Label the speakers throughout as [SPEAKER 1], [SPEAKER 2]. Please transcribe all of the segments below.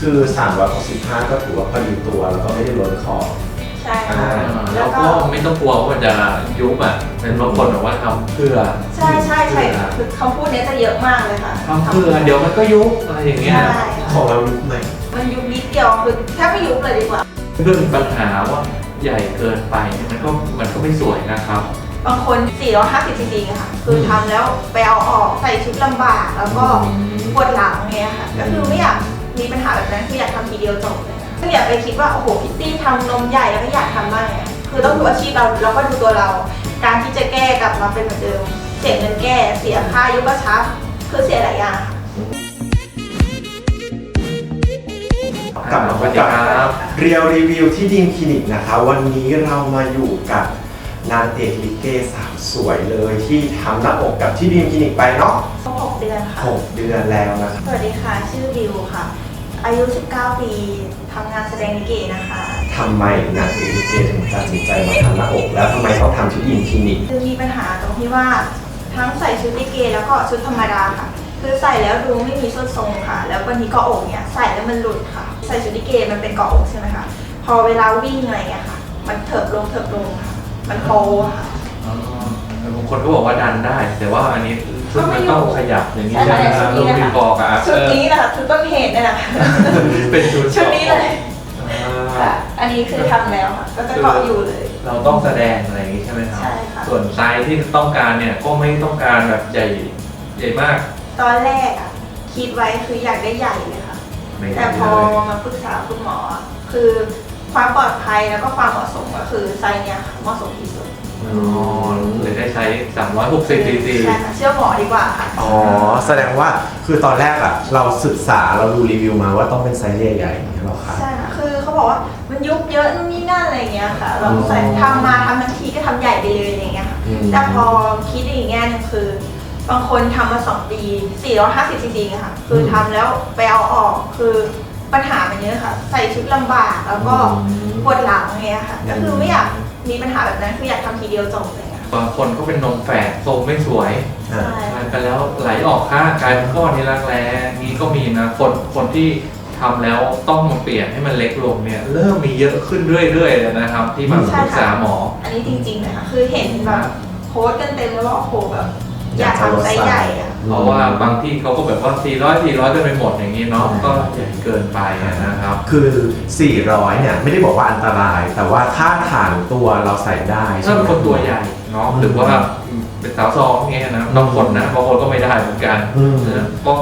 [SPEAKER 1] คือ 365 ก็ถือว่าพอดีตัวแล้วก็ไม่ได้ล้นคอ
[SPEAKER 2] ใช่ค่ะ
[SPEAKER 1] อ่า
[SPEAKER 2] แล้
[SPEAKER 3] แล้วว
[SPEAKER 2] ก็
[SPEAKER 3] ก็ไม่ต้องกลัวว่ามันจะยุบอะเป็นบางคนบอกว่าทำเพื่อ
[SPEAKER 2] ใช่ใช่ใช่คือคำพูดเนี้ยจะเยอะมากเลยค่ะ
[SPEAKER 3] ทำเพื่อเดี๋ยวมันก็ยุบอะไรอย่างเงี้ย
[SPEAKER 2] ใช่
[SPEAKER 1] ของเรายุบไหม
[SPEAKER 2] มันยุบนิดเดียวคือแทบไม่ยุบเลยดีกว่า
[SPEAKER 3] เรื่องปัญหาว่าใหญ่เกินไปมันก็มันก็ไม่สวยนะครับ
[SPEAKER 2] บางคน450ซีซีค่ะ คือทำแล้วไปเอาออกใส่ชุดลำบากแล้วก็
[SPEAKER 3] อืม
[SPEAKER 2] ปวดหลังเงี้ยค่ะ ก็คือไม่อยาก มีปัญหาแบบนั้นคืออยากทำทีเดียวจบเลยนะคืออย่าไปคิดว่าโอ้โหพิตตี้ทำนมใหญ่แล้วก็อยากทำบ้างเนี่ยคือต้องดูอาชีพเราแล้วก็ดูตัวเรา การที่จะแก้กลับมาเป็นเหมือนเดิม เสียเงินแก้เสียค่ายกกระชับคือเสียหลายอย่างค่ะ
[SPEAKER 1] กลับมาพบกับเรียวรีวิวที่ดิมคลินิกนะคะ วันนี้เรามาอยู่กับนางเอกลิเกสาวสวยเลยที่ทำหน้าอกกับที่ดิมคลินิกไปเนาะ
[SPEAKER 2] ครบหกเดือนค่ะ
[SPEAKER 1] หกเดือนแล้วนะคะ
[SPEAKER 2] สวัสดีค่ะ ชื่อบิวค่ะ อายุ 19 ปีทำงานแสดงลิเกนะคะ
[SPEAKER 1] ทำไมนางเอกลิเกถึงตัดสินใจมาทำหน้าอก แล้วทำไมต้องทำที่ดิมคลินิก
[SPEAKER 2] คือมีปัญหาตรงที่ว่าทั้งใส่ชุดลิเกแล้วก็ชุดธรรมดาค่ะ คือใส่แล้วดูไม่มีส้นทรงค่ะ แล้วบางทีเกาะอกเนี่ยใส่แล้วมันหลุดค่ะ ใส่ชุดลิเกมันเป็นเกาะอกใช่ไหมคะ พอเวลาวิ่งอะไรเงี้ยค่ะ มันเถิบลงเถิบลงค่ะ มันโปค่ะ
[SPEAKER 3] อ๋อบางคนก็บอกว่าดันได้ แต่ว่าอันนี้ ซึ่งมันต้องขยับอย่างนี้
[SPEAKER 2] ใช่
[SPEAKER 3] ใช่ไหมครับ
[SPEAKER 2] ชุ
[SPEAKER 3] ลู
[SPEAKER 2] ด
[SPEAKER 3] ก
[SPEAKER 2] นี้
[SPEAKER 3] มี
[SPEAKER 2] นะคะ
[SPEAKER 3] กอกบ
[SPEAKER 2] ชุดนี้แหละค่ะชุดต้นเหตุเนี่ยนะคะ
[SPEAKER 3] เป็นชุด
[SPEAKER 2] ชุดนี้เลย
[SPEAKER 3] อ่า
[SPEAKER 2] ค่ะอันนี้คือทำแล้วค่ะก็จะเกาะอยู่เลย
[SPEAKER 3] เราต้องแสดงอะไรอย่างนี้ใช่ไหมครับ
[SPEAKER 2] ใช่ค่ะ
[SPEAKER 3] ส่วนไซส์ที่ต้องการเนี่ยก็ไม่ต้องการแบบใหญ่ใหญ่มาก
[SPEAKER 2] ตอนแรกอะคิดไว้คืออยากได้ใหญ่เลยค่ะ
[SPEAKER 3] ไม่ให
[SPEAKER 2] แต่
[SPEAKER 3] ญ่
[SPEAKER 2] พ
[SPEAKER 3] เล
[SPEAKER 2] อยมาปรึกษาคุณหมอ คือความปลอดภัยแล้วก็ความเหมาะสมก็คือไซส์เนี้ยค่ะเหมาะสมที่สุด
[SPEAKER 3] อ๋อเลยได้ใช้ 360ซีซี
[SPEAKER 2] ใช่ค่ะเชื่อหมอดีกว่าค่ะ
[SPEAKER 1] อ๋อ แสดงว่าคือตอนแรกอะเราศึกษาเราดูรีวิวมาว่าต้องเป็นไซส์ใหญ่ๆอย่างนี้หรอคะ
[SPEAKER 2] ใช่ค่ะคือเขาบอกว่ามันยุบเยอะนู่นนี่นั่นอะไรอย่างเงี้ยค่ะ เราใส่
[SPEAKER 1] อ๋อ
[SPEAKER 2] ทำมาทำทันทีก็ทำใหญ่ไปเลยอะไรอย่างเงี้ยค่ะ
[SPEAKER 1] อืม
[SPEAKER 2] แต่พอคิดอีกแง่หนึงคือบางคนทำมาสองปี450ซีซีค่ะ คือทำแล้วไปเอาออกคือปัญหามันเยอะค่ะ ใส่ชุดลำบากแล้วก็ปวดหลังเงี้ยค่ะ ก็คือไม่อยาก มีปัญหาแบบนั้นคืออยากทำทีเดียวจบเลยค่ะ
[SPEAKER 3] บางคนก็เป็นนมแฝดทรงไม่สวย
[SPEAKER 1] อ่า
[SPEAKER 2] ใช่
[SPEAKER 3] ทานไปแล้วไหลออกข้างกลายเป็นก้อนนี้รักแร้นี้ก็มีนะคนคนที่ทำแล้วต้องมาเปลี่ยนให้มันเล็กลงเนี่ยเริ่มมีเยอะขึ้นเรื่อยๆเลยนะครับ ที่มาปรึกษาหมอ
[SPEAKER 2] อันนี้จริงๆเลยค่ะคือเห็นแบบโพสต์กันเต็มเลยว่าโอ้โหแบบอยากทำไซส์ใหญ่อะ
[SPEAKER 3] เพราะว่าบางที่เขาก็แบบว่า 400 400กันไปหมดอย่างนี้เนาะก็ใหญ่เกินไปนะครับ
[SPEAKER 1] คือ 400 เนี่ย ไม่ได้บอกว่าอันตราย แต่ว่าถ้าฐานตัวเราใส่ได้
[SPEAKER 3] ถ้า
[SPEAKER 1] ใช่ไหม
[SPEAKER 3] เป็นคนตัวใหญ่เนาะหรือว่าเป็นสาวซองเงี้ยนะบางคนนะบางคนก็ไม่ได้เหมือนกัน
[SPEAKER 1] อืม
[SPEAKER 3] นะก็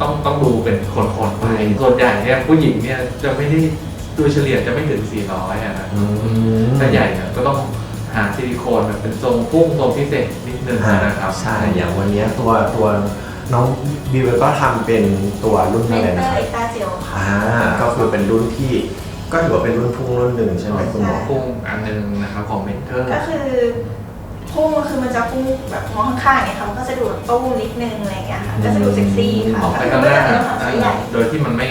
[SPEAKER 3] ต้องต้องดูเป็นคนๆไปส่วนใหญ่เนี่ยผู้หญิงเนี่ยจะไม่ได้โดยเฉลี่ยจะไม่ถึง 400อะนะ
[SPEAKER 1] อืม
[SPEAKER 3] ถ้าใหญ่เนี่ยก็ต้อง หาซิลิโคนแบบเป็นทรงพุ่งทรงพิเศษนิดนึง
[SPEAKER 1] อ่า
[SPEAKER 3] นะครับ
[SPEAKER 1] ใช่ อย่างวันเนี้ยตัวตัวน้องบิวก็ทำเป็นตัวรุ่น
[SPEAKER 2] เม
[SPEAKER 1] อะไร
[SPEAKER 2] นเต
[SPEAKER 1] นะ
[SPEAKER 2] อ
[SPEAKER 1] ค
[SPEAKER 2] ร์
[SPEAKER 1] รับ
[SPEAKER 2] เอ็กตาเจลค่ะ
[SPEAKER 1] อ่า ก็คือเป็นรุ่นที่ก็ถือว่าเป็นรุ่นพุ่งรุ่นหนึ่งใช่ไหมคุณหมอ
[SPEAKER 3] พุ่งอันหนึงนะครับของเมนเทอร์
[SPEAKER 2] ก็คือพุ่งก็คือมันจะพุ่งแบบมองข้างๆเนี่ยค่ะมันก็จะดูแบบตู้นิดนึงอะไรอย่างเงี้ยค่ะก็จะดูเซ็กซี่ค่ะ
[SPEAKER 3] ออกไป
[SPEAKER 2] ก็คื
[SPEAKER 3] ข้า
[SPEAKER 2] อง
[SPEAKER 3] ห
[SPEAKER 2] ไม่
[SPEAKER 3] น้า
[SPEAKER 2] จำเป็นต้องหาไซส์ใหญ่
[SPEAKER 3] โดยที่มันไม่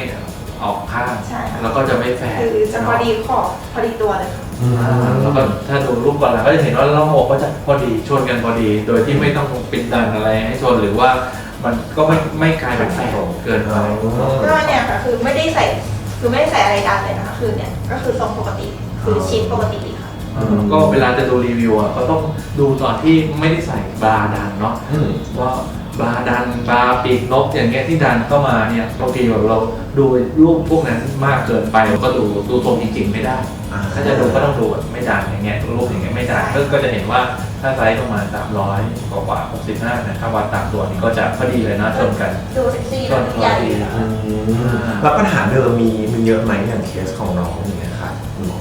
[SPEAKER 3] ออกข้าง
[SPEAKER 2] ใช่ค่ะ
[SPEAKER 3] แล้วก็จะไม่แฝง
[SPEAKER 2] คือจะพอดีขอบพอดีตัวเลยค่ะ
[SPEAKER 1] อืม
[SPEAKER 3] อ่าแล้วก็ถ้าดูรูปก่อนหลังก็จะเห็นว่าร่องอกก็จะพอดีชนกันพอดี โดยที่ไม่ต้องปิดดันอะไรให้ชนหรือว่ามันก็ไม่ไม่กลายเป็นแฝงเกินไป
[SPEAKER 2] ก็เนี่ยค่ะคือไม่ได้ใส่คือไม่ได้ใส่อะไรดันเลยนะคะคือเนี่ยก็คือทรงปกติคือชิ้นปกติค่ะ
[SPEAKER 3] อืม ก็เวลาจะดูรีวิวอะก็ต้องดูตอนที่ไม่ได้ใส่บราดันเนาะ
[SPEAKER 1] อืม
[SPEAKER 3] ว่าบราดันบราปีกนกอย่างเงี้ยที่ดันเข้ามาเนี่ยบางทีแบบเราดูรูปพวกนั้นมากเกินไปเราก็ดูดูตรงจริงๆไม่ได้
[SPEAKER 1] อ่า
[SPEAKER 3] ถ้าจะดูก็ต้องดูแบบไม่ดันอย่างเงี้ยรูปอย่างเงี้ยไม่ดันก็ก็จะเห็นว่าถ้าไซส์ประมาณ300กว่ากว่า65นะถ้าวัดตามตัวนี้ก็จะพอดีเลยนะชนกัน
[SPEAKER 2] ดูเซ็กซี่
[SPEAKER 3] ช
[SPEAKER 2] แล้ว
[SPEAKER 3] น
[SPEAKER 2] ดู
[SPEAKER 3] พอ
[SPEAKER 2] ใหญ่
[SPEAKER 3] ดี
[SPEAKER 1] อืมแล้วปัญหาเดิมมีมีเยอะไหมอย่างเคสของน้องอย่างเงี้ยครับคุณหมอ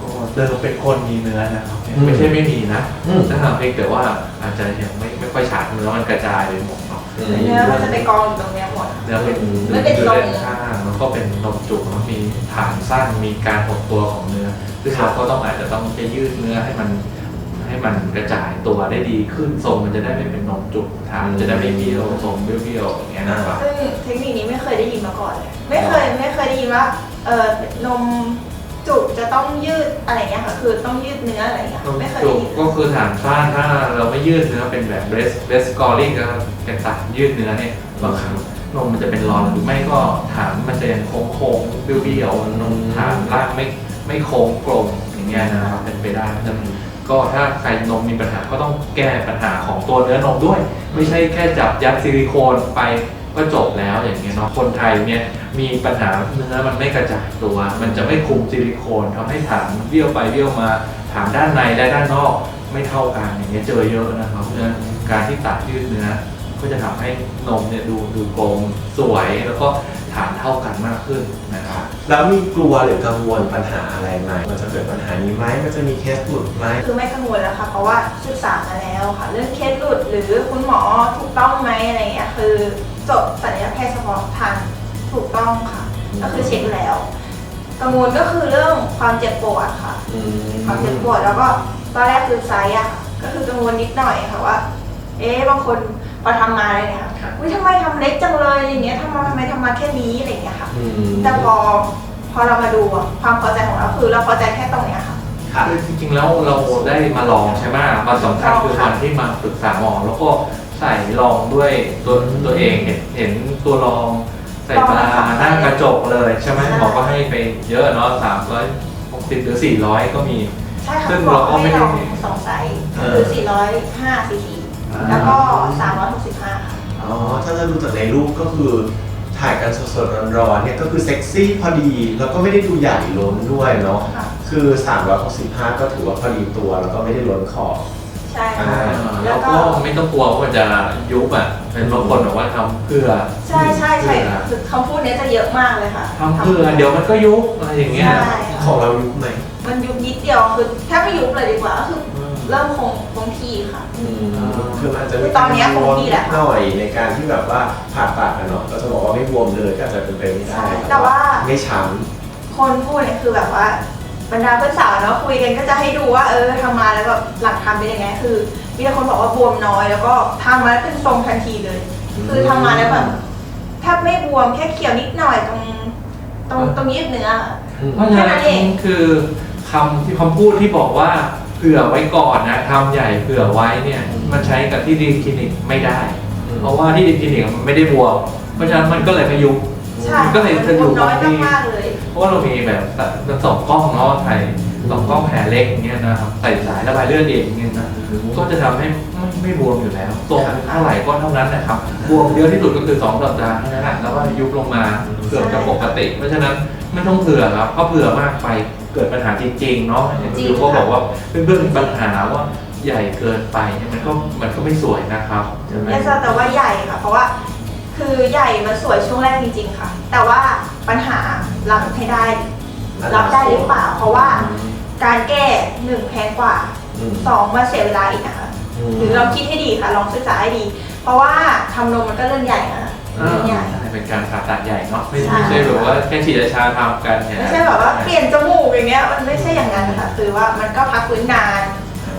[SPEAKER 3] ก็เดิมเป็นคนมีเนื้อนะครับ
[SPEAKER 1] อืม
[SPEAKER 3] ไม่ใช่ไม่มีนะ
[SPEAKER 1] อืม
[SPEAKER 3] ถ้าหากเพียงแต่ว่าอาจจะยังไม่ ไม่ค่อยชัดเนื้อมันกระจายไปหมดเนาะ
[SPEAKER 1] อืม
[SPEAKER 2] เนื้อมันจะไปกองอยู่ตรงเนี้ยหมด
[SPEAKER 3] เนื้อเป็น
[SPEAKER 2] ไม่เป็น
[SPEAKER 3] อยู่
[SPEAKER 2] ทรง
[SPEAKER 3] ด้านข้างแล้วก็เป็นนมจุกแล้วมีฐานสั้นมีการหดตัวของเนื้อซึ่งเราก็ต้องอาจจะต้องจะยืดเนื้อให้มัน ให้มันกระจายตัวได้ดีขึ้นทรงมันจะได้ไม่เป็นนมจุกฐานจะได้ไม่เบี้ยวทรงเบี้ยวๆอย่างเงี้ยนะครับ
[SPEAKER 2] ซึ่งเทคนิคนี้ไม่เคยได้ยินมาก่อนเลย ไม่เคยไม่เคยได้ยินว่าเออนม จุกจะต้องยืดอะไรเงี้ยค่ะคือต้องยืดเนื้ออะไรเงี้ย
[SPEAKER 3] นม
[SPEAKER 2] ไม่เคย
[SPEAKER 3] จุ
[SPEAKER 2] ได้
[SPEAKER 3] ก
[SPEAKER 2] ยิน
[SPEAKER 3] ก็คือฐานสั้นถ้าเราไม่ยืดเนื้อเป็นแบบ breast breast scoring ก็เป็นตัดยืดเนื้อเนี่ยบางครั้งนมมันจะเป็นรอนหรือไม่ก็ฐานมันจะยังโค้งโค้งๆเบี้ยวๆนมฐานล่างไม่ไม่โค้งกลมอย่างเงี้ยนะครับเป็นไปได้เพราะฉะนั้นก็ถ้าใครนมมีปัญหาก็ต้องแก้ปัญหาของตัวเนื้อนมด้วย ไม่ใช่แค่จับยัดซิลิโคนไป ก็จบแล้วอย่างเงี้ยเนาะคนไทยเนี่ยมีปัญหาเนื้อมันไม่กระจายตัว มันจะไม่คุมซิลิโคนทำให้ฐานเบี้ยวไปเบี้ยวมาฐานด้านในและด้านนอกไม่เท่ากันอย่างเงี้ยเจอเยอะนะครับเพราะฉะนั้นการที่ตัดยืดเนื้อก็จะทำให้นมเนี่ยดูดูกลมสวยแล้วก็ฐานเท่ากันมากขึ้นนะครับ
[SPEAKER 1] แล้วมีกลัวหรือกังวลปัญหาอะไรไหมมันจะเกิดปัญหานี้ไหมมันจะมีเคสหลุดไหม
[SPEAKER 2] คือไม่กังวลแล้วค่ะเพราะว่าศึกษามาแล้วค่ะ เรื่องเคสหลุดหรือคุณหมอถูกต้องไหมอะไรเงี้ยคือ จบศัลยแพทย์เฉพาะทางถูกต้องค่ะ ก็คือเช็คแล้ว กังวลก็คือเรื่องความเจ็บปวดค่ะ
[SPEAKER 1] อืม
[SPEAKER 2] ความเจ็บปวดแล้วก็ตอนแรกคือไซส์อะค่ะก็คือกังวลนิดหน่อยค่ะว่า เอ๊ะบางคนพอทำมาอะไรเนี่ยค่ะ
[SPEAKER 3] ครับ
[SPEAKER 2] อุ้ยทำไมทำเล็กจังเลยอะไรเงี้ยทำมาทำไมทำมาแค่นี้อะไรเงี้ยค่ะ
[SPEAKER 1] อืม
[SPEAKER 2] แต่พอพอเรามาดูอะความพอใจของเราคือเราพอใจแค่ตรงเนี้ยค่ะ
[SPEAKER 1] ค่ะ
[SPEAKER 3] คือจริงๆแล้วเราได้มาลองใช่ไหมมาสำคัญคือวันที่มาปรึกษาหมอ แล้วก็ ใส่ลองด้วยตัวตัวเองเห็นเห็นตัวลองใส่มาหน้ากระจกเลยใช่ไหม
[SPEAKER 2] ใช่
[SPEAKER 3] หมอก็ให้ไปเยอะเนาะสามร้อยหกสิบหรือสี่ร้อยก็มี
[SPEAKER 2] ใช่ค่ะ
[SPEAKER 3] ซึ่ง
[SPEAKER 2] บอ
[SPEAKER 3] เรา
[SPEAKER 2] ก
[SPEAKER 3] ก็ไม่
[SPEAKER 2] ให้
[SPEAKER 3] ได้
[SPEAKER 2] ลองสองไซส์
[SPEAKER 1] เออ
[SPEAKER 2] คือ405ซีซี
[SPEAKER 3] อ่า
[SPEAKER 2] แล้วก็365ค่ะ
[SPEAKER 1] อ๋อ ถ้าจะดูจากในรูปก็คือถ่ายกันสดๆร้อนๆเนี่ยก็คือเซ็กซี่พอดี แล้วก็ไม่ได้ดูใหญ่ล้นด้วยเนาะ
[SPEAKER 2] ค่ะ
[SPEAKER 1] คือ365ก็ถือว่าพอดีตัวแล้วก็ไม่ได้ล้นคอ
[SPEAKER 2] ใช่ค่ะ
[SPEAKER 1] อ่า
[SPEAKER 2] แล้
[SPEAKER 3] แล้วว
[SPEAKER 2] ก็
[SPEAKER 3] ก็ไม่ต้องกลัวว่ามันจะยุบอะเป็นบางคนบอกว่าทำเพื่อ
[SPEAKER 2] ใช่ใช่ใช่
[SPEAKER 3] เพื่อ
[SPEAKER 2] คือคำพูดเนี้ยจะเยอะมากเลยค่ะ
[SPEAKER 3] ทำเพื่อเดี๋ยวมันก็ยุบอะไรอย่างเงี้ย
[SPEAKER 2] ใช่
[SPEAKER 1] ของเรายุบไหม
[SPEAKER 2] มันยุบนิดเดียวคือแทบไม่ยุบเลยดีกว่าก็คือ
[SPEAKER 3] อืม
[SPEAKER 2] เริ่มคงคงที่ค่ะ
[SPEAKER 1] อืมคือมันอาจจะ
[SPEAKER 2] คือตอนเนี้ยคงที่แหละ
[SPEAKER 1] หน่อยในการที่แบบว่าผ่าตัดอะเนาะเราจะบอกว่าไม่บวมเลยก็อาจจะเป็นไปไม่ได้
[SPEAKER 2] ใช่แต่ว่า
[SPEAKER 1] ไม่ช้
[SPEAKER 2] คนพูดเนี่ยคือแบบว่า บรรดาเพื่อนสาวเนาะคุยกันก็จะให้ดูว่าเออทำมาแล้วแบบหลังทำเป็นยังไงคือมีแต่คนบอกว่าบวมน้อยแล้วก็ทำมาแล้วเป็นทรงทันทีเลย คือทำมาแล้วแบบแทบไม่บวมแค่เขียวนิดหน่อยตรงตรงตรงยืดเนื้อำ
[SPEAKER 1] อืม
[SPEAKER 3] เพราะฉะนั้นคือคำที่คำพูดที่บอกว่าเผื่อไว้ก่อนนะทำใหญ่เผื่อไว้เนี่ย มันใช้กับที่ดีคลินิกไม่ได้ เพราะว่าที่ดีคลินิกมันไม่ได้บวมเพราะฉะนั้นมันก็เลยไม่ยุบ
[SPEAKER 2] ใช่
[SPEAKER 3] มันก็เลยจะอยู่
[SPEAKER 2] น้อย
[SPEAKER 3] ตรงที่
[SPEAKER 2] มากๆเลย
[SPEAKER 3] เพ ราะว่าเรามีแบบมันสองกล้องเนาะถ่ายสองกล้องแผลเล็กอย่างเงี้ยนะครับใส่สายระบายเลือดเองอย่างเงี้ยนะก็จะทำให้ไม่ไม่บวมอยู่แล้วตรงเท่าไหร่ก็เท่านั้นนะครับบวมเยอะที่สุดก็คือสองสัปดาห์แค่นั้นและแล้วก็ยุบลงมาเกือบจะปกติ เพราะฉะนั้นไม่ต้องเผื่อครับเพราะเผื่อมากไปเกิดปัญหาจริงๆเนาะอย่างที่ก็บอกว่าเพื่อนๆมีปัญหาว่าใหญ่เกินไปเนี่ยมันก็มันก็ไม่สวยนะครับใช่ไหม
[SPEAKER 2] แต่ว่าใหญ่ค่ะเพราะว่า คือใหญ่มันสวยช่วงแรกจริงๆค่ะ แต่ว่าปัญหารับให้ได้ รับได้หรือเปล่า เพราะว่าการแก้หนึ่งแพงกว่า
[SPEAKER 1] อืม
[SPEAKER 2] สองมาเสียเวลาอีกนะคะหรือเราคิดให้ดีค่ะลองศึกษาให้ดี เพราะว่าทำนมมันก็เรื่องใหญ่นะ
[SPEAKER 3] อ่า
[SPEAKER 2] เรื่องใหญ่
[SPEAKER 3] ใช่เป็นการผ่าตัดใหญ่เนาะไม่
[SPEAKER 2] ใช่
[SPEAKER 3] ไม่ใช่แบบว่าแค่ฉีดยาชาทำกันเนี่ย
[SPEAKER 2] ไม่ใช่แบบว่าเปลี่ยนจมูกอย่างเงี้ยมันไม่ใช่อย่างนั้นค่ะ คือว่ามันก็พักฟื้นนาน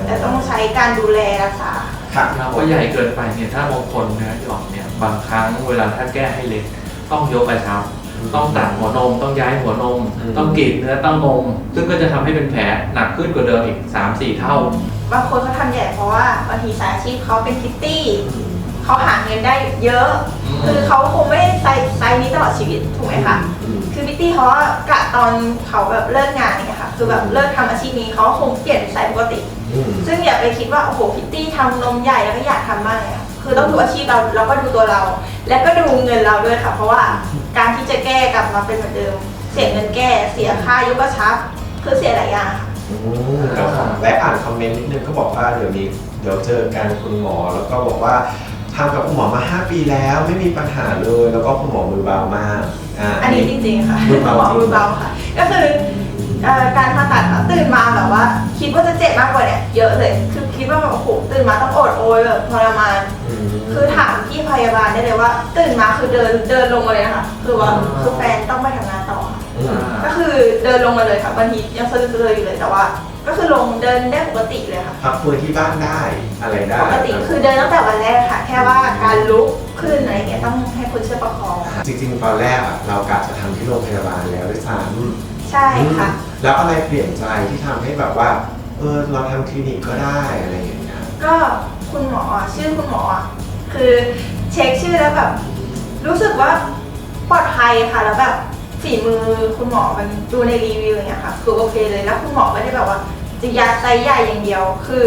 [SPEAKER 2] แต่ต้องใช้การดูแลรักษา
[SPEAKER 1] ค่ะ
[SPEAKER 3] เราก็ใหญ่เกินไปเนี่ยถ้าบางคนเนื้อหย่อนเนี่ย บางครั้งเวลาถ้าแก้ให้เล็ก ต้องยกกระชับ
[SPEAKER 1] อืม
[SPEAKER 3] ต้องตัดหัวนม ต้องย้ายหัวนม
[SPEAKER 1] อืม
[SPEAKER 3] ต้องกรีดเนื้อเต้านม ซึ่งก็จะทำให้เป็นแผลหนักขึ้นกว่าเดิมอีก 3-4 เท่า
[SPEAKER 2] บางคนเขาทำใหญ่เพราะว่าบางทีสายอาชีพเขาเป็นคิตตี้
[SPEAKER 1] อืม
[SPEAKER 2] เขาหาเงินได้เยอะ
[SPEAKER 3] อืม
[SPEAKER 2] คือเขาคงไม่ได้ไซส์ไซส์นี้ตลอดชีวิตถูกไหมคะ
[SPEAKER 1] อืม
[SPEAKER 2] คือพิตตี้เขาอะกะตอนเขาแบบเลิกงานเนี่ยค่ะ คือแบบเลิกทำอาชีพนี้เขาคงเปลี่ยนเป็นไซส์ปกติ
[SPEAKER 1] อืม
[SPEAKER 2] ซึ่งอย่าไปคิดว่าโอ้โหพิตตี้ทำนมใหญ่แล้วก็อยากทำมากเลยอะ คือต้องดูอาชีพเราแล้วก็ดูตัวเรา แล้วก็ดูเงินเราด้วยค่ะ เพราะว่าการที่จะแก้กลับมาเป็นเหมือนเดิม เสียเงินแก้เสียค่ายกกระชับ คือเสียหลายอย่างค่ะ
[SPEAKER 1] อืมครับผมและอ่านคอมเมนต์นิดนึงก็บอกว่าเดี๋ยวนี้เดี๋ยวเจอกันคุณหมอ แล้วก็บอกว่าทำกับคุณหมอมา 5 ปีแล้วไม่มีปัญหาเลย แล้วก็คุณหมอมือเบามากอ่า
[SPEAKER 2] อันนี้จริงๆค่ะ
[SPEAKER 1] มือเบา
[SPEAKER 2] หมอ
[SPEAKER 1] จริง
[SPEAKER 2] มือเบาค่ะ ก็คือเอ่อการผ่าตัดอะตื่นมาแบบว่า คิดว่าจะเจ็บมากกว่าเนี่ยเยอะเลย คือคิดว่าแบบโอ้โหตื่นมาต้องโอดโอยแบบทรมาน
[SPEAKER 1] อืม
[SPEAKER 2] คือถามพี่พยาบาลได้เลยว่าตื่นมาคือเดินเดินลงมาเลยนะคะคือว่าคือแฟนต้องไปทำงานต่อค่ะ
[SPEAKER 1] อืม
[SPEAKER 2] ก็คือเดินลงมาเลยค่ะบางทียังสะดือๆอยู่เลยแต่ว่า ก็คือลงเดินได้ปกติเลยค่ะ
[SPEAKER 1] พักฟื้นที่บ้านได้อะไรได้
[SPEAKER 2] ปกติคือเดินตั้งแต่วันแรกค่ะ แค่ว่าการลุกขึ้นอะไรเงี้ยต้องให้คนช่วยประคอง
[SPEAKER 1] จริงๆตอนแรกอะเรากะจะทำที่โรงพยาบาลแล้วด้วยซ้ำ
[SPEAKER 2] ใช่ค่ะ
[SPEAKER 1] แล้วอะไรเปลี่ยนใจที่ทำให้แบบว่า เออเราทำคลินิกก็ได้อะไรอย่างเงี้ย
[SPEAKER 2] ก็ คุณหมออะชื่อคุณหมออะคือเช็คชื่อแล้วแบบรู้สึกว่าปลอดภัยค่ะแล้วแบบฝีมือคุณหมอมันดูในรีวิวอย่างเงี้ยค่ะ คือโอเคเลยแล้วคุณหมอไม่ได้แบบว่าจะยัดไซส์ใหญ่อย่างเดียว คือ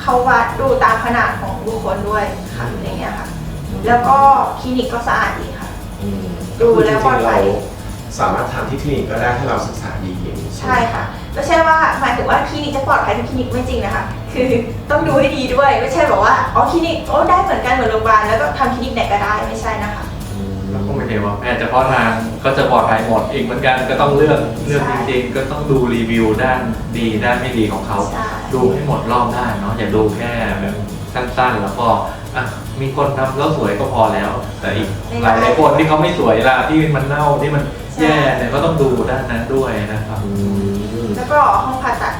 [SPEAKER 2] เขาวัดดูตามขนาดของบุคคลด้วยค่ะอย่างเงี้ยค่ะ แล้วก็คลินิกก็สะอาดดีค่ะ
[SPEAKER 1] อืม
[SPEAKER 2] ดูแล้วปลอดภัย
[SPEAKER 1] จริงๆเราสามารถทำที่คลินิกก็ได้ถ้าเราศึกษาดีอย่างนี้
[SPEAKER 2] ใช่ค่ะไม่ใช่ว่าหมายถึงว่าคลินิกจะปลอดภัยทุกคลินิกไม่จริงนะคะ คือต้องดูให้ดีด้วยไม่ใช่บอกว่าอ๋อคลินิกโอ้ได้เหมือนกันเหมือนโรงพยาบาลแล้วก็ทำคลินิกไหนก็ได้ไม่ใช่นะคะ
[SPEAKER 1] อืม
[SPEAKER 3] แล้วก็ไม่ได้ว่าแพทย์เฉพาะทางก็จะปลอดภัยหมดอีกเหมือนกันก็ต้องเลือกเลือก
[SPEAKER 2] ใช่
[SPEAKER 3] จริงๆ ก็ต้องดูรีวิวด้านดีด้านไม่ดีของเขา
[SPEAKER 2] ใช่
[SPEAKER 3] ดูให้หมดรอบด้านเนาะอย่าดูแค่แบบสั้นๆ แล้วก็อะมีคนทำแล้วสวยก็พอแล้ว แต่อีกหลายหลายๆคนที่เขาไม่สวยล่ะที่มันเน่าที่มันแย่เนี่ยก็ต้องดูด้านนั้นด้วยนะครับ
[SPEAKER 1] อืม
[SPEAKER 2] แล้วก็ห้องผ่าตัด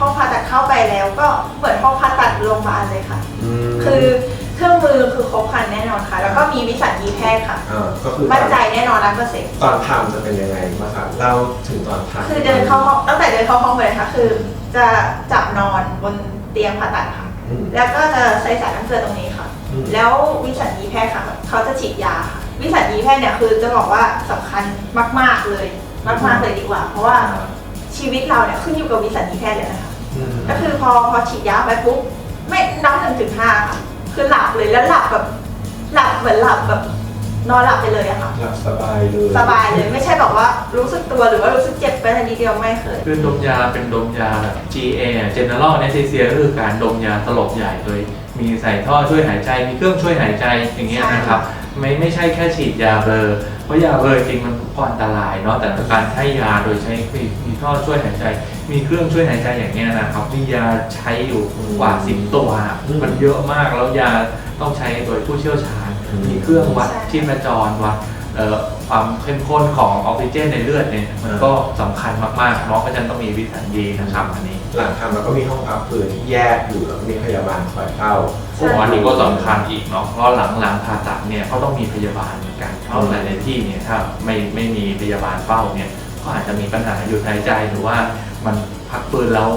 [SPEAKER 2] ห้องผ่าตัดเข้าไปแล้วก็เหมือนห้องผ่าตัดโรงพยาบาลเลยค่ะ
[SPEAKER 1] ม
[SPEAKER 2] คือเครื่องมือคือครบครันแน่นอนค่ะ แล้วก็มีวิสัญญีแพทย์ค่ะ
[SPEAKER 1] อ่าก็คือตอ
[SPEAKER 2] มั่น
[SPEAKER 1] น
[SPEAKER 2] ใจแน่นอนร้อยเปอร์เซ็นต์
[SPEAKER 1] ตอนทำจะเป็นยังไงบ้างครับเล่าถึงตอนทำ
[SPEAKER 2] คือเดินเข้าห้องตั้งแต่เดินเข้าห้องไปเลยค่ะ คือ จะจับนอนบนเตียงผ่าตัดค่ะ
[SPEAKER 1] อืม
[SPEAKER 2] แล้วก็จะใส่สายน้ำเกลือตรงนี้ค่ะ
[SPEAKER 1] อืม
[SPEAKER 2] แล้ววิสัญญีแพทย์ค่ะเขาจะฉีดยาค่ะ วิสัญญีแพทย์เนี่ยคือจะบอกว่าสำคัญมาก ๆเลย มากๆเลยดีกว่า เพราะว่า ชีวิตเราเนี่ยขึ้นอยู่กับวิสัญญีแพทย์เลยนะคะ
[SPEAKER 1] อืม
[SPEAKER 2] ก็คือพอพอฉีดยาไปปุ๊บไม่นับหนึ่งถึงห้าค่ะคือหลับเลยแล้วหลับแบบหลับเหมือนหลับแบบนอนหลับไปเลยอะค่ะ
[SPEAKER 1] หลับสบายเลย
[SPEAKER 2] สบายเลยไม่ใช่แบบว่ารู้สึกตัวหรือว่ารู้สึกเจ็บไปทันทีเดียวไม่เคย
[SPEAKER 3] คือดมยาเป็นดมยาแบบ GA General Anesthesia ก็คือการดมยาตลบใหญ่โดยมีใส่ท่อช่วยหายใจมีเครื่องช่วยหายใจอย่างเงี้ยนะครับ ไม่ไม่ใช่แค่ฉีดยาเบลอเพราะยาเบลอจริงมันก็อันตรายเนาะแต่การให้ยาโดยใช้มีมีท่อช่วยหายใจ มีเครื่องช่วยหายใจอย่างเงี้ยนะครับมียาใช้อยู่กว่าสิบตัวมันเยอะมากแล้วยาต้องใช้โดยผู้เชี่ยวชาญ มีเครื่องวัด
[SPEAKER 2] ใช่
[SPEAKER 3] ชีพจรวัดเอ่อ ความเข้มข้นของออกซิเจนในเลือดเนี่ยมันก็สำคัญมากๆเนาะเพราะฉะนั้นต้องมีวิสัญญีนะครับอันนี้
[SPEAKER 1] หลังทำแล้วก็มีห้องพักฟื้นที่แยกอยู่แล้วก็มีพยาบาลคอยเฝ้า
[SPEAKER 2] ใช่
[SPEAKER 3] โอ้อันนี้ก็สำคัญอีกเนาะเพราะหลังหลังผ่าตัดเนี่ยเขาต้องมีพยาบาลเหมือนกันเพราะหลายๆที่เนี่ยถ้าไม่ไม่มีพยาบาลเฝ้าเนี่ยก็อาจจะมีปัญหาหยุดหายใจหรือว่ามันพักฟื้นแล้ว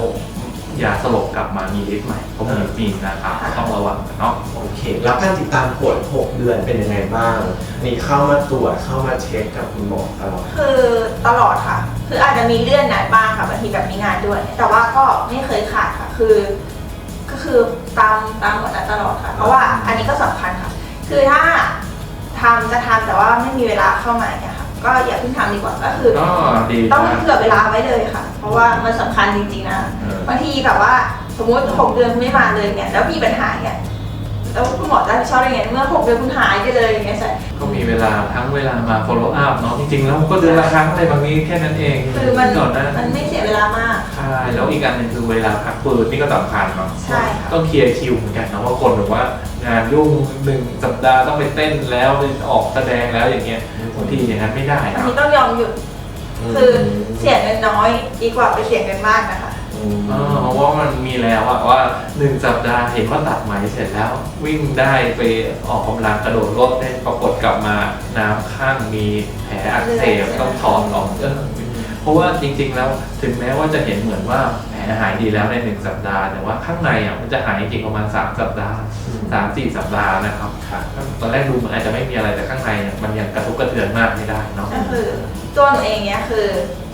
[SPEAKER 3] ยาสลบกลับมามีฤทธิ์ใหม่ก็มีมีนะครับก็ต้องระวังกันเนาะ
[SPEAKER 1] โอเค แล้วการติดตามผล6เดือนเป็นยังไงบ้างมีเข้ามาตรวจเข้ามาเช็คกับคุณหมอตลอด
[SPEAKER 2] คือตลอดค่ะ คืออาจจะมีเลื่อนไหนบ้างค่ะบางทีแบบมีงานด้วย แต่ว่าก็ไม่เคยขาดค่ะ คือ ก็คือตามตามหมดนั้นตลอดค่ะ เพราะว่าอันนี้ก็สำคัญค่ะ คือถ้าทำจะทำแต่ว่าไม่มีเวลาเข้ามาเนี่ยค่ะ ก็อย่าเพิ่งทำดีกว่าก็คือ
[SPEAKER 3] ก็ดี
[SPEAKER 2] ต้อง
[SPEAKER 3] นะ
[SPEAKER 2] เผื่อเวลาไว้เลยค่ะเพ ราะว่ามันสำคัญจริงๆนะ
[SPEAKER 1] เออ
[SPEAKER 2] บางทีแบบว่าสมมติหกเดือนคุณไม่มาเลยเนี่ยแล้วมีปัญหาเนี่ยแล้วคุณหมอจะรับผิดชอบได้ไงเมื่อหกเดือนคุณหายไปเลยอย่างเงี้ยใช่
[SPEAKER 3] ก็มีเวลาทั้งเวลามา follow up เนาะจริงๆแล้วก็เดือนละครั้งอะไรบางนี้แค่นั้นเอง
[SPEAKER 2] คือมัน
[SPEAKER 3] ก่อนนะ
[SPEAKER 2] มันไม่เสียเวลามาก
[SPEAKER 3] ใช่แล้วอีกอันหนึงคือเวลาพักฟื้นนี่ก็สำคัญเนาะ
[SPEAKER 2] ใช่ค่ะ
[SPEAKER 3] ต้องเคลียร์คิวเหมือนกันนะว่าคนแบบว่างานยุ่งหนึ่งสัปดาห์ต้องไปเต้นแล้วไปออกแสดงแล้วอย่างเงี้ยบางทีอย่างนั้นไม่ได้
[SPEAKER 2] อัน
[SPEAKER 3] นะ
[SPEAKER 2] นี้ต้องยอมหยุด คือเสียเงินน้อยดีกว่าไปเสียเงินมากนะคะ
[SPEAKER 3] เอเพราะว่ามันมีแล้วอะว่าหนึ่งสัปดาห์เห็นว่าตัดไหมเสร็จแล้ว วิ่งได้ไปออกกำลังกระโดดโลดเต้นปรากฏกลับมาน้ำข้างมีแผลอักเสบต้องถอนออกเออเพราะว่าจริงๆแล้วถึงแม้ว่าจะเห็นเหมือนว่าแผ หายดีแล้วในหนึ่งสัปดาห์แต่ว่าข้างในอะมันจะหายจริงประมาณสามสัปดาห์สามสี่สัปดาห์นะครับ
[SPEAKER 1] ค่ะ
[SPEAKER 3] ตอนแรกดูมันอาจจะไม่มีอะไรแต่ข้างในเนี่ยมันยังกระทบกระเทือนมากไม่ได้เนาะ
[SPEAKER 2] ก็คือตัวหนูเองเนี่ยคือ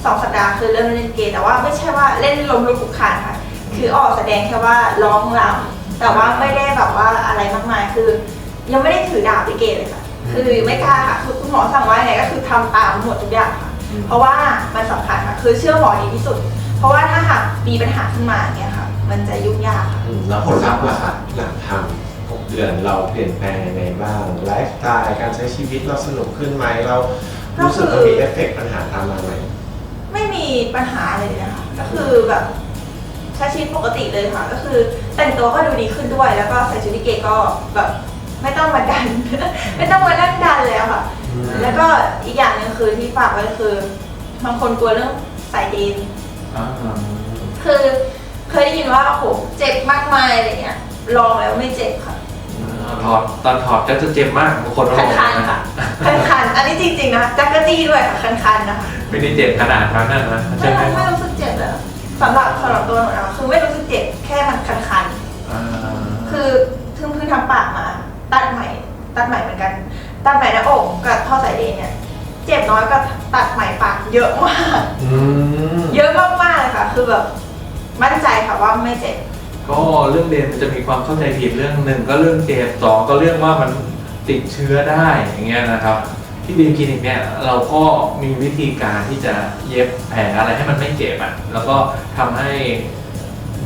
[SPEAKER 2] สองสัปดาห์คือเริ่มเล่นเกมแต่ว่าไม่ใช่ว่าเล่นลมลุกคลุกคลานค่ะ คือออกแสดงแค่ว่าร้องรำแต่ว่าไม่ได้แบบว่าอะไรมากมายคือ ยังไม่ได้ถือดาบลิเกเลยค่ะคือไม่กล้าค่ะคือคุณหมอสั่งไว้ไหนก็คือทำตามหมดทุกอย่างค่ะ
[SPEAKER 1] อืม
[SPEAKER 2] เพราะว่ามันสำคัญค่ะคือเชื่อหมอดีที่สุด เพราะว่าถ้าหากมีปัญหาขึ้นมาเนี่ยค่ะ มันจะยุ่งยากค่ะ
[SPEAKER 1] อืมแล้วผลลัพธ์ล่ะคะหลังทำหกเดือนเราเปลี่ยนแปลงยังไงบ้างไลฟ์สไตล์การใช้ชีวิตเราสนุกขึ้นไหมเรารู้สึกว่ามีเอฟเฟกต์ปัญหาตามมาไหม
[SPEAKER 2] ไม่มีปัญหาเลยนะคะ ก็คือแบบใช้ชีวิตปกติเลยค่ะ ก็คือแต่งตัวก็ดูดีขึ้นด้วย แล้วก็ใส่ชุดลิเกก็แบบไม่ต้องมาดัน ไม่ต้องมานั่งดันแล้วค่ะ
[SPEAKER 1] อืม
[SPEAKER 2] แล้วก็อีกอย่างหนึ่งคือที่ฝากไว้คือบางคนกลัวเรื่องสายเดน
[SPEAKER 3] อ่า
[SPEAKER 2] คือเคยได้ยินว่าโอ้โหเจ็บมากมายอะไรเงี้ยลองแล้วไม่เจ็บค่ะ
[SPEAKER 3] ถอดตอนถอดก็จะเจ็บมากบางคนก็
[SPEAKER 2] คั
[SPEAKER 3] บ
[SPEAKER 2] น
[SPEAKER 3] อก
[SPEAKER 2] คัน
[SPEAKER 3] นะ
[SPEAKER 2] ๆค่ะ คันคันๆอันนี้จริงๆนะจักรจี้ด้วยค่ะคันคันๆนะคะ
[SPEAKER 3] ไม่ได้เจ็บขนาดนั้นนะ
[SPEAKER 2] ไม่
[SPEAKER 3] ใช่ไหม
[SPEAKER 2] ไม่รู้สึกเจ็บเลยอะสำหรับสำหรับตัวหนูนะคือไม่รู้สึกเจ็บแค่มันคันคันๆ
[SPEAKER 3] อ่า
[SPEAKER 2] คือเพิ่งเพิ่งทำปากมาตัดใหม่ ตัดใหม่เหมือนกัน ตัดไหมหน้าอกกับท่อสายเดนเนี่ยเจ็บน้อยกว่าตัดไหมปากเยอะมาก
[SPEAKER 1] อืม
[SPEAKER 2] เยอะ แบบมั่นใจค่ะว่าไม่เจ็บ
[SPEAKER 3] ก็เรื่องเดนมันจะมีความเข้าใจผิดเรื่องหนึ่งก็เรื่องเจ็บสองก็เรื่องว่ามันติดเชื้อได้อย่างเงี้ยนะครับ ที่ดีมคลินิกเนี่ยเราก็มีวิธีการที่จะเย็บแผลอะไรให้มันไม่เจ็บอะแล้วก็ทำให้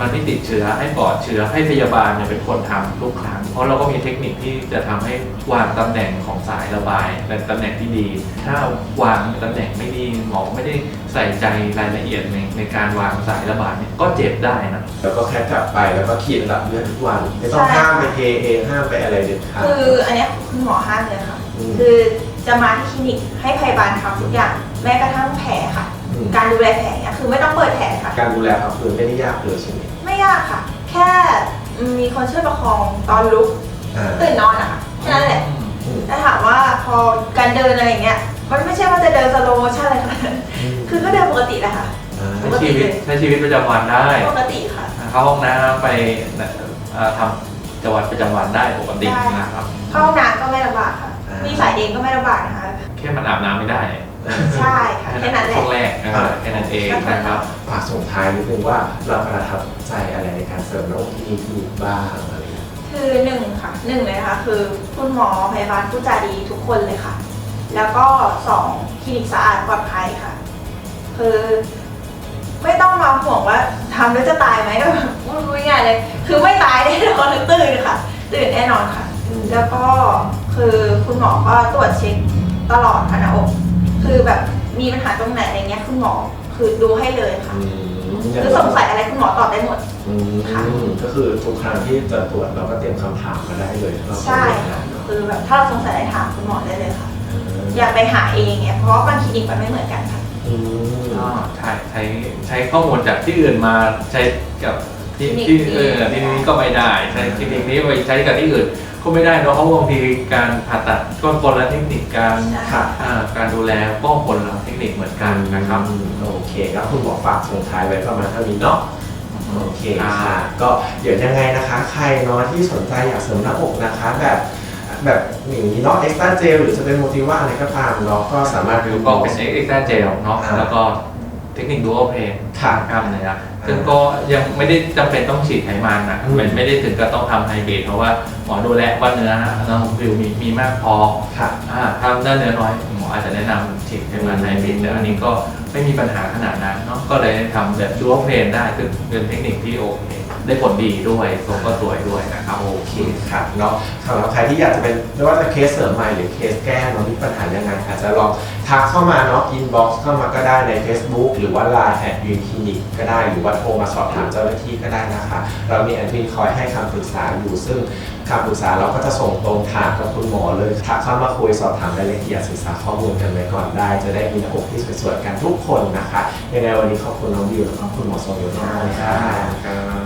[SPEAKER 3] มันไม่ติดเชื้อให้ปลอดเชื้อให้พยาบาลเนี่ยเป็นคนทำทุกครั้ง เพราะเราก็มีเทคนิคที่จะทำให้วางตำแหน่งของสายระบายในตำแหน่งที่ดี ถ้าวางตำแหน่งไม่ดีหมอไม่ได้ใส่ใจรายละเอียดในในการวางสายระบายเนี่ยก็เจ็บได้นะ
[SPEAKER 1] แล้วก็แค่กลับไปแล้วก็ขีดระดับเลือดทุกวันไม่ต้อง
[SPEAKER 2] ใช่
[SPEAKER 1] ห้ามไปเทเองห้ามไปอะไรเด็ดขาด
[SPEAKER 2] คืออันเนี้ยคุณหมอห้ามเลยค่ะ
[SPEAKER 1] อืม
[SPEAKER 2] คือจะมาที่คลินิกให้พยาบาลทำทุกอย่างแม้กระทั่งแผลค่ะ
[SPEAKER 1] อืม
[SPEAKER 2] การดูแลแผลเนี่ยคือไม่ต้องเปิดแผลค่ะ
[SPEAKER 1] การดูแลพักฟื้นไม่ได้ยากเลยใช่ไหม
[SPEAKER 2] ไม่ยากค่ะ แค่ มีคนช่วยประคองตอนลุก
[SPEAKER 1] อ่า
[SPEAKER 2] ตื่นนอนอะค่ะแค่นั้นแหละ
[SPEAKER 1] อืม
[SPEAKER 2] แต่ถามว่าพอการเดินอะไรอย่างเงี้ยมันไม่ใช่ว่าจะเดินสโลโมชั่นอะไรขนาดนั้นคือก็เดินปกติแหละค่ะ
[SPEAKER 1] อ่า
[SPEAKER 3] ใช้ชีวิตใช้ชีวิตประจำวันได้
[SPEAKER 2] ปกติค่ะ
[SPEAKER 3] เข้าห้องน้ำไปเอ่อทำจังหวัดประจำวันได้ปกติ
[SPEAKER 2] ได้
[SPEAKER 3] นะครับ
[SPEAKER 2] เข้าห้องน้ำก็ไม่ลำบากค่ะ มีสายเดนก็ไม่ลำบากนะคะ
[SPEAKER 3] แค่มันอาบน้ำไม่ได้
[SPEAKER 2] ใช่ค่ะแค่นั้นแหละ
[SPEAKER 3] ช่วงแรกนะครับแค่นั้นเองนะครับ
[SPEAKER 1] ฝากส่งท้ายนิดนึงว่าเราประทับใจอะไรในการเสริมหน้าอกที่นี่ที่บ้างอะไรอย่างเงี้ย
[SPEAKER 2] คือหนึ่งค่ะหนึ่งเลยนะคะคือคุณหมอพยาบาลผู้จาดีทุกคนเลยค่ะ แล้วก็สองคลินิกสะอาดปลอดภัยค่ะ คือไม่ต้องมาห่วงว่าทำแล้วจะตายไหมก็แบบพูดง่ายๆเลย คือไม่ตายแน่นอนตื่นค่ะ ตื่นแน่นอนค่ะ แล้วก็คือคุณหมอก็ตรวจเช็คตลอดค่ะหน้าอก คือแบบมีปัญหาตรงไหนอะไรเงี้ยคุณหมอคือดูให้เลยค่ะ
[SPEAKER 1] อืม
[SPEAKER 2] คือสงสัยอะไรคุณหมอตอบได้หมด
[SPEAKER 1] อืมก็คือทุกครั้งที่จะตรวจเราก็เตรียมคำถามมาได้เลยเรา
[SPEAKER 2] ใช่ค่ะคือแบบถ้าเราสงสัยอะไรถามคุณหมอได้เลยค่ะ อย่าไปหาเองเนี่ยเพราะว่าบางคลินิกมันไม่เหมือนกันค่ะ
[SPEAKER 1] อืม
[SPEAKER 3] ก็ใช่ใช้ใช้ข้อมูลจากที่อื่นมาใช้กับที่
[SPEAKER 2] คลินิก
[SPEAKER 3] ที่
[SPEAKER 2] นี้
[SPEAKER 3] เออที่นี้ก็ไม่ได้ใช้คลินิกนี้ไปใช้กับที่อื่น ก็ไม่ได้เนอะเพราะบางทีการผ่าตัดก็คนละเทคนิคการ
[SPEAKER 2] ใช่
[SPEAKER 1] ค่ะ
[SPEAKER 3] อ่าการดูแลก็คนละเทคนิคเหมือนกันนะครับ
[SPEAKER 1] โอเคแล้วคุณหมอฝากส่งท้ายไว้ประมาณเท่านี้เนาะโอเค
[SPEAKER 3] อ่า
[SPEAKER 1] ค่ะก็เดี๋ยวยังไงนะคะ ใครเนาะที่สนใจอยากเสริมหน้าอกนะคะ แบบแบบอย่างนี้เนาะเอ็กซ์ตร้าเจลหรือจะเป็นโมติว่าอะไรก็ตามเนาะก็สามารถ
[SPEAKER 3] หรือก็เป็นเอ็กซ์ตร้าเจลเนาะ
[SPEAKER 1] อ่า
[SPEAKER 3] แล้วก็เทคนิคดูโอเพน
[SPEAKER 1] ค่ะ
[SPEAKER 3] กล้ามเนื้อ ซึ่งก็ยังไม่ได้จำเป็นต้องฉีดไขมันนะ
[SPEAKER 1] อืม
[SPEAKER 3] มันไม่ได้ถึงกับต้องทำไฮบริดเพราะว่าหมอดูแลว่าเนื้อเนื้อของผิวมีมีมากพอ
[SPEAKER 1] ค่ะ
[SPEAKER 3] อ่าถ้าเนื้อเนื้อน้อยหมออาจจะแนะนำฉีดไขมันไฮบริดแต่อันนี้ก็ไม่มีปัญหาขนาดนั้นเนาะก็เลยทำแบบดูโอเพนได้ซึ่งเป็นเทคนิคที่โอเค ได้ผลดีด้วยทรงก็สวยด้วยนะครับ
[SPEAKER 1] โอเคครับเนาะสำหรับใครที่อยากจะเป็นไม่ว่าจะเคสเสริมใหม่หรือเคสแก้เนาะมีปัญหายังไงอาจจะลองทักเข้ามาเนาะอินบ็อกซ์เข้ามาก็ได้ใน Facebook หรือว่า Line แอดยูคลินิกก็ได้หรือว่าโทรมาสอบถามเจ้าหน้าที่ก็ได้นะคะ เรามีแอดมินคอยให้คำปรึกษาอยู่ซึ่งคำปรึกษาเราก็จะส่งตรงถามกับคุณหมอเลยทักเข้ามาคุยสอบถามรายละเอียดศึกษาข้อมูลกันไว้ก่อนได้ จะได้มีหน้าอกที่สวยๆกันทุกคนนะคะยังไงวันนี้ขอบคุณน้องบิวแล้วก็คุณหมอทรงยศมากเลยค่ะ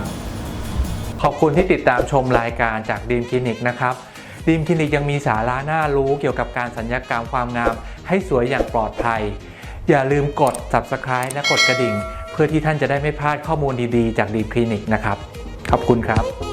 [SPEAKER 3] ขอบคุณที่ติดตามชมรายการจากดีมคลินิกนะครับดีมคลินิกยังมีสาระน่ารู้เกี่ยวกับการสัญญกรรมความงาม ให้สวยอย่างปลอดภัย อย่าลืมกด subscribe และกดกระดิ่ง เพื่อที่ท่านจะได้ไม่พลาดข้อมูลดีๆ จากดีมคลินิกนะครับ ขอบคุณครับ